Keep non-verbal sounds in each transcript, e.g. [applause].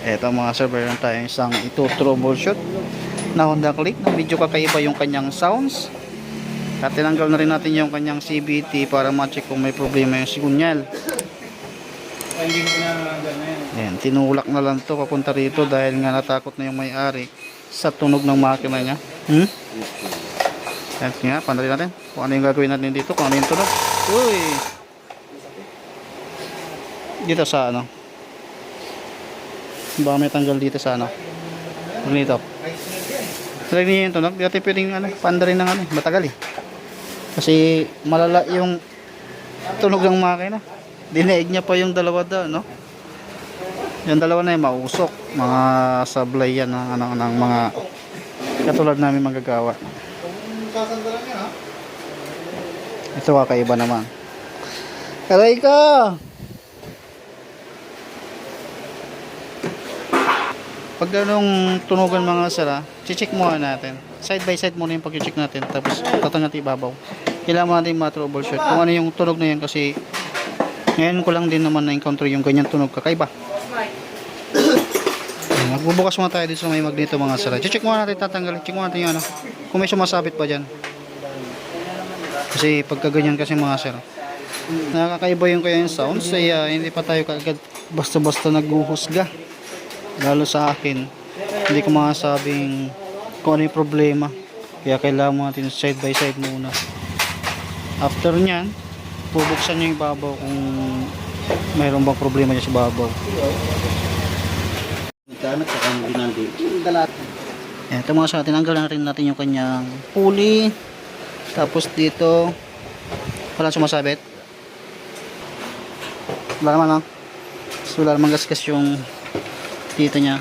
Eto mga sir, meron tayong isang ito troubleshoot na Honda Click na medyo kakaiba yung kanyang sounds. At tinanggal na rin natin yung kanyang CBT para ma-check kung may problema yung sigunyal. Ayan, tinulak na lang to papunta rito dahil nga natakot na yung may-ari sa tunog ng makina niya. Hmm? Ayan nga, pandarin natin kung ano yung gagawin natin dito, kung ano yung tunog. Uy! Dito sa ano? Baka may tanggal dito sa ano? Dito. Lagi niya yung tunog. Di natin pwedeng ano, pandarin ng ano, matagal eh. Kasi malala yung tunog ng makina. Dinaig niya pa yung dalawa daw, no? Yung dalawa na yung mausok. Mga sablay yan ng, ano, ng mga katulad namin magagawa. Ito kakaiba naman. Aray ka! Pag ganong tunugan mga sara, check muna natin. Side by side muna yung pag-check natin. Tapos tatangat ibabaw. Kailangan natin ma-troubleshoot. Kung ano yung tunog na yan kasi ngayon ko lang din naman na-encounter yung ganyan tunog kakaiba. [coughs] Magbubukas muna tayo dito sa may magneto mga sara. Check muna natin tatanggalin. Check muna natin yung ano. Kung may sumasabit pa dyan. Kasi pagka ganyan kasi mga sir, nakakaiba yung kaya yung sounds, kaya hindi pa tayo kaagad basta-basta naghuhusga. Lalo sa akin, hindi ko masabing kung ano yung problema. Kaya kailangan mo natin side by side muna. After nyan, bubuksan nyo yung babaw kung mayroon bang problema niya sa babaw. Ito mga sa tinanggal na rin natin yung kanyang pulley. Tapos dito, wala sumasabit. Wala naman no? So, wala naman gasgas yung dito niya.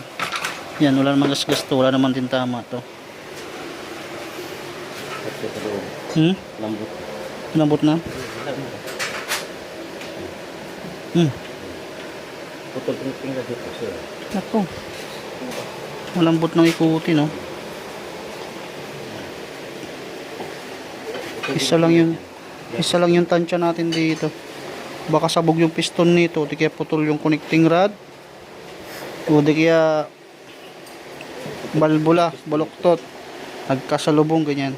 Yan, wala naman gasgas to. Wala naman din tama to. Hmm? Lambot. Lambot na? Hmm. Putol ng tingga dito sir. Ako. Malambot ng ikuti, no? Isa lang yung isa lang yung tansya natin dito. Baka sabog yung piston nito, kaya putol yung connecting rod. O di kaya balbula, baluktot. Nagkasalubong ganyan.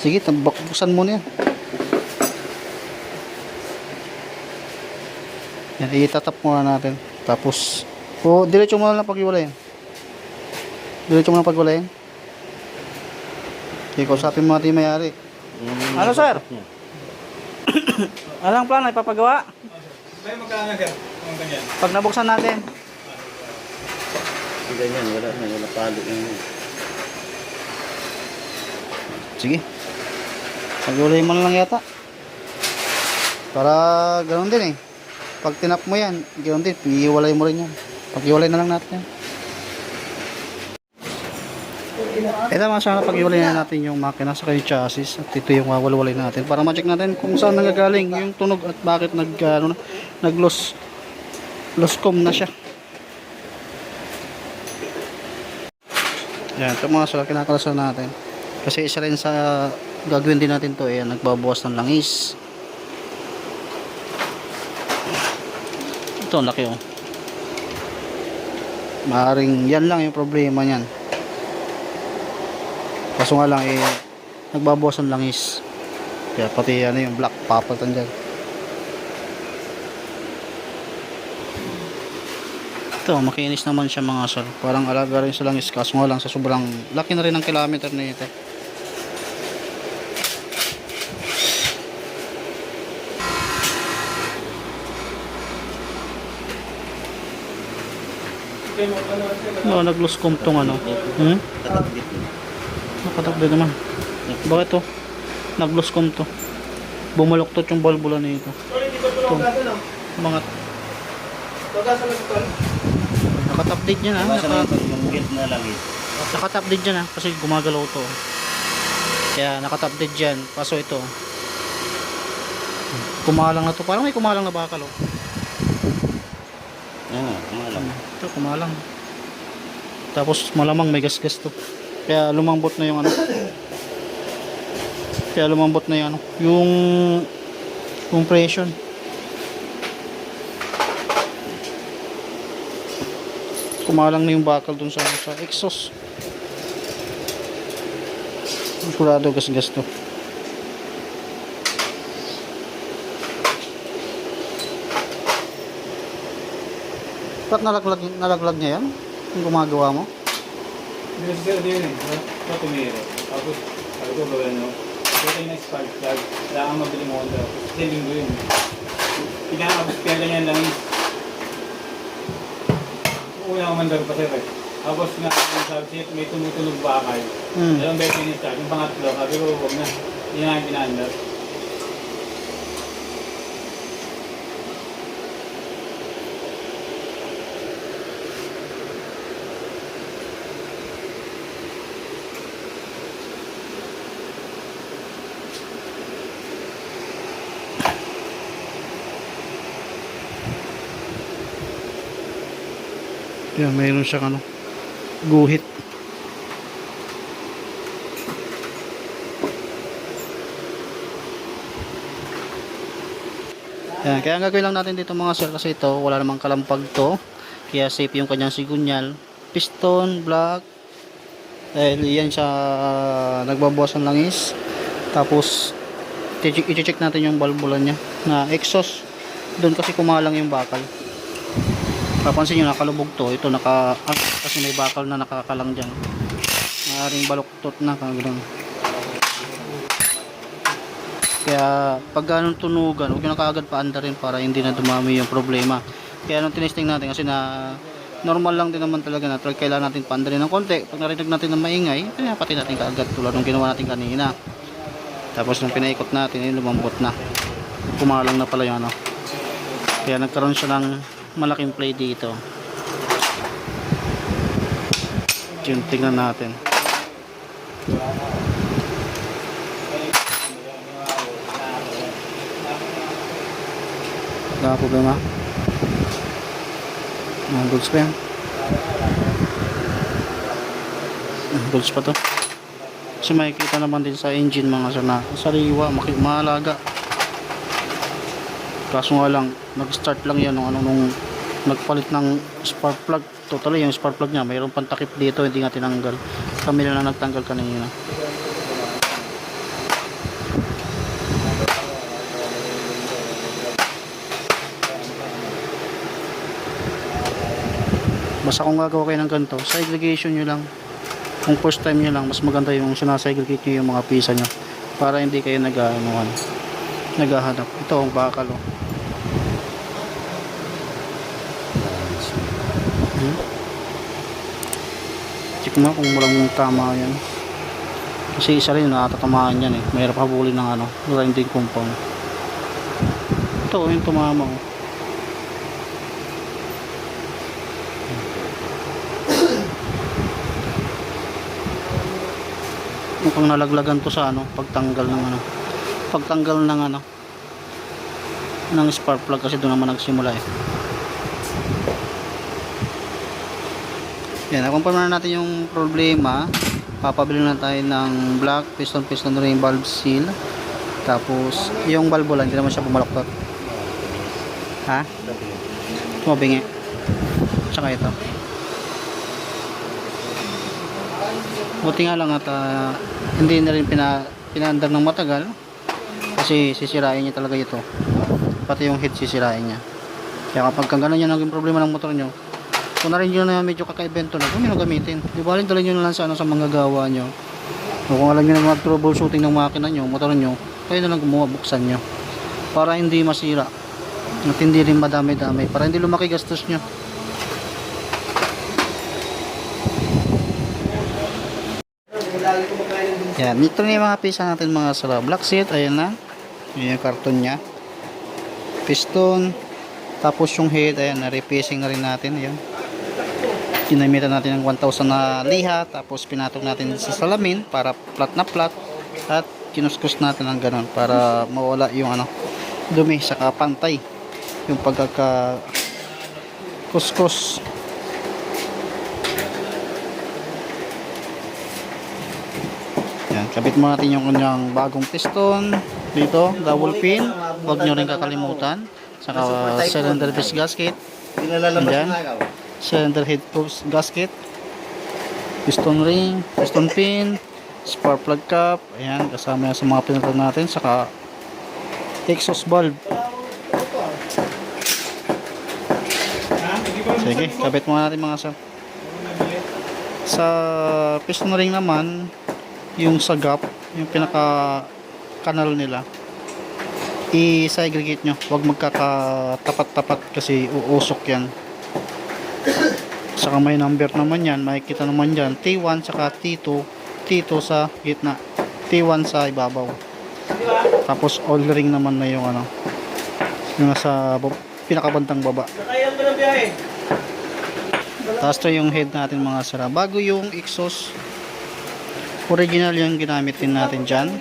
Sige, buksan mo na yan. Yan, itatap muna natin. Tapos, o, diretso mo na lang pag-iwalayin. Diretso mo na pag-iwalayin. Okay, kausapin mo natin yung mayari. Ano, sir? [coughs] Anong plano ipapagawa? May magkano sir? Pag nabuksan natin. Hindi ganyan. Wala na. Wala palo yung Sige. Pag-iwalayin mo lang yata. Para ganoon din eh. Pag tinap mo yan, ganoon din. Iiwalay mo rin yan. Pag-iwalay na lang natin yan. Ito mga sana pag-iwalay na natin yung makina sa kanyang chassis at ito yung wawalwalay natin para ma-check natin kung saan nanggagaling yung tunog at bakit nag ano, na, nag loss loss com na siya. Yan, ito mga sala kinakalasan natin. Kasi isa rin sa gagawin din natin to, ayan, nagbabawas ng langis. Ito, ang laki oh. Maaring yan lang yung problema niyan. Kaso nga lang eh nagbabawas ng langis. Kaya pati ano yung black papalitan dyan. Ito, makinis naman siya mga sir. Parang alaga rin sa langis. Kaso nga lang sa sobrang laki na rin ng kilometer na ito. No, nag-lose com tong ano. Hmm? Nakatakbo naman. Bakit to? Nag-lose com to. Bumaluktot yung balbula na ito. Ito. Mga nakatap-date yan ha. Basta Naka, na yung build na langit. nakatap-date yan ha. Kasi gumagalaw to. Kaya nakatap-date dyan. Kaso ito. Kumalang na to. Parang may kumalang na bakal oh. Oo, malam. Ito kumalang. Tapos malamang may gasgas to. Kaya lumambot na yung ano. Kaya lumambot na yung ano. Yung compression. Kumalang na yung bakal dun sa, sa exhaust sigurado gas-gas to ba't nalaglag, nalaglag niya yan? yung gumagawa mo? Kasi sir, din eh. Ito tumiro. Tapos, sabi ko gawin nyo. Ito yung spark plug. Kailangan mabili mo Honda. Kasi linggo yun. Pinakabos kaya ganyan lang. Una ako mandar pa sir eh. Tapos nga, sabi siya, may tumutunog bakal. Hmm. Dalawang beses yung start. Yung pangatlo, sabi ko, huwag na. Hindi na yung pinaandar. Yan, mayroon siyang ano, guhit. Yan, kaya ang gagawin lang natin dito mga sir kasi ito, wala namang kalampag to. Kaya safe yung kanyang sigunyal. Piston, block. Dahil yan siya nagbabawas ng langis. Tapos, i-check, natin yung valvula niya na exhaust. Doon kasi kumalang yung bakal. Papansin nyo, nakalubog to. Ito, naka, ah, kasi may bakal na nakakalang dyan. Maaaring baluktot na, kaya ganun. Kaya, pag ganun tunugan, huwag nyo na kaagad paandarin para hindi na dumami yung problema. Kaya nung tinesting natin, kasi na normal lang din naman talaga na try kailangan natin paandarin ng konti. Pag narinig natin ng maingay, kaya pati natin kaagad tulad ng ginawa natin kanina. Tapos nung pinaikot natin, yun, lumambot na. Kumalang na pala yung ano. Kaya nagkaroon siya ng malaking play dito. Yun, tingnan natin. Wala problema. Ah, goods pa yan. Goods pa to. Kasi makikita naman din sa engine mga sana. Sariwa, mahalaga. Kaso nga lang, nag-start lang yan nung ano nung nagpalit ng spark plug. Totally, yung spark plug niya, mayroon pang takip dito, hindi nga tinanggal. Kami na lang nagtanggal kanina. Basta kung gagawa kayo ng ganito, segregation nyo lang. Kung first time nyo lang, mas maganda yung sinasegregate nyo yung mga pisa nyo. Para hindi kayo nag, ano, ano, naghahanap. Ito ang bakal, oh. Hmm? Check mo kung walang tama yan. Kasi isa rin nakatatamaan yan eh. Mahirap habulin ng ano, grinding compound. Ito, yung tumama oh. mukhang nalaglagan to sa ano pagtanggal ng ano pagtanggal ng ano ng spark plug kasi doon naman nagsimula eh yan nakumpirm na natin yung problema. Papabili na tayo ng black piston piston ring valve seal. Tapos yung valve hindi naman siya pumalaktot ha? Tumabingi tsaka ito. Buti nga lang at ah, hindi na rin pina, pinaandar ng matagal. Kasi sisirain niya talaga ito. Pati yung head sisirain niya. Kaya kapag ganun yung naging problema ng motor nyo kung na rin nyo na medyo kakaibento na kung nyo gamitin di ba dalhin nyo na lang sa, ano, sa mga gawa nyo o kung alam nyo na mag troubleshooting ng makina nyo motor nyo kayo na lang gumawa buksan nyo para hindi masira at hindi rin madami-dami para hindi lumaki gastos nyo Yan, ito na mga pisa natin mga sala. Black seat, ayan na. Yan yung karton niya. Piston. Tapos yung head, ayan, na-repacing na rin natin. Ayan. Ginamitan natin ng 1,000 na liha. Tapos pinatok natin sa salamin para flat na flat. At kinuskus natin ng ganun para mawala yung ano, dumi sa pantay. Yung pagkaka kuskus. Yan, kabit mo natin yung kanyang bagong piston dito, double pin. Huwag nyo rin kakalimutan. Saka cylinder gasket. Nilalabas Andyan. na ikaw. Cylinder head post gasket, piston ring, piston pin, spark plug cap, ayan, kasama yan sa mga pinuntan natin, saka exhaust valve. Sige, kabit muna natin mga sir. Sa piston ring naman, yung sa gap, yung pinaka kanal nila, i-segregate nyo. Huwag magkakatapat-tapat kasi uusok yan. Saka may number naman yan, makikita naman yan. T1 saka T2, T2 sa gitna, T1 sa ibabaw. Tapos all ring naman na yung ano, yung nasa pinakabantang baba. Tapos to yung head natin mga sira. Bago yung exhaust, original yung ginamit natin dyan.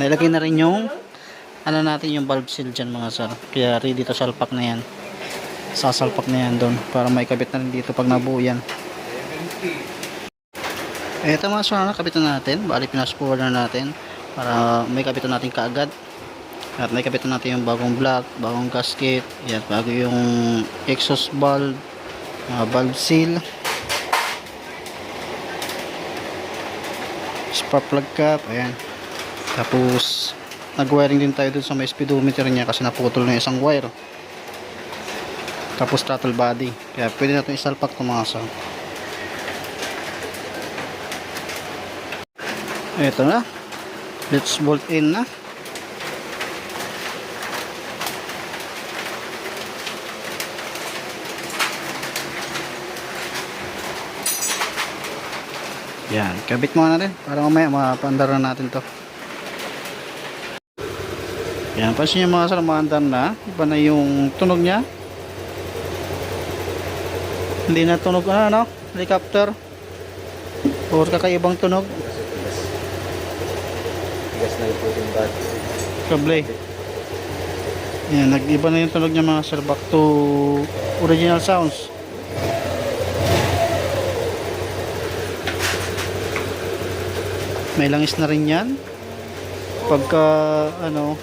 Nilagay na rin yung ano natin yung valve seal dyan mga sir. Kaya ready to salpak na yan. Sasalpak na yan doon para may kabit na rin dito pag nabuo yan. Ito mga sir, nakabitan natin. Bali pinas na natin para may kabitan natin kaagad. At may kapitan natin yung bagong block, bagong gasket, yan, bago yung exhaust valve, mga valve seal, spark plug cap, ayan. Tapos, nag-wiring din tayo dun sa may speedometer niya kasi naputol na isang wire. Tapos throttle body. Kaya pwede natin isalpak itong mga sa. Ito na. Let's bolt in na. Yan, kabit muna natin para mamaya mapandar na natin to. Yan, pansin nyo mga sir, maandar na. Iba na yung tunog niya. Hindi na tunog ano, no? Helicopter. Or kakaibang tunog. Tigas na yung puting bag. Kable. Yan, nag-iba na yung tunog niya mga sir. Back to original sounds. May langis na rin yan. Pagka, ano,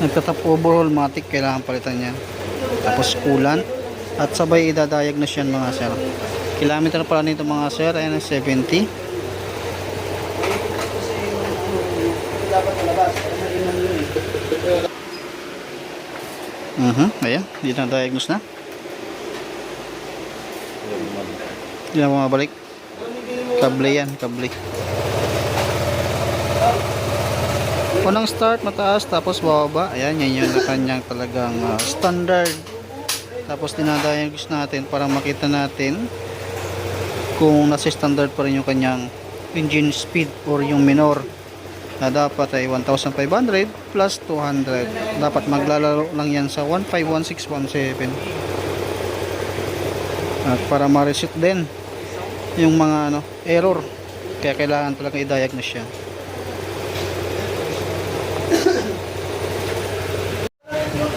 nagtatap overhaul matic, kailangan palitan yan. Tapos coolant. At sabay idadiagnose yan mga sir. Kilometer pala nito mga sir, ayan 70. Mhm, ayan, dito na na. Hindi na bumabalik. Kable yan, kable. Unang start, mataas, tapos bababa. Ayan, yan yun na kanyang talagang ah, standard. Tapos dinadiagnose natin para makita natin kung nasa standard pa rin yung kanyang engine speed or yung minor na dapat ay 1,500 plus 200 dapat maglalaro lang yan sa 151617 at para ma-reset din yung mga ano error kaya kailangan talaga i-diagnose siya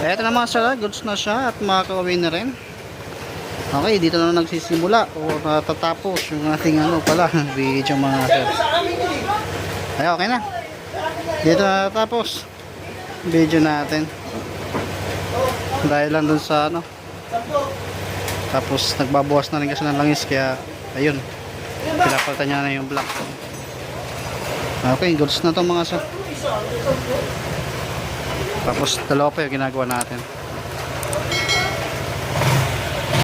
eto na mga sir goods na siya at makakawin na rin. Okay dito na nagsisimula. O natatapos yung ating ano pala [laughs] video mga sir. Ay okay na. Dito na tapos video natin. Dahil lang dun sa ano. Tapos nagbabawas na rin kasi ng langis kaya ayun. Pinapalitan niya na yung black okay goods na to mga sir tapos dalawa pa yung ginagawa natin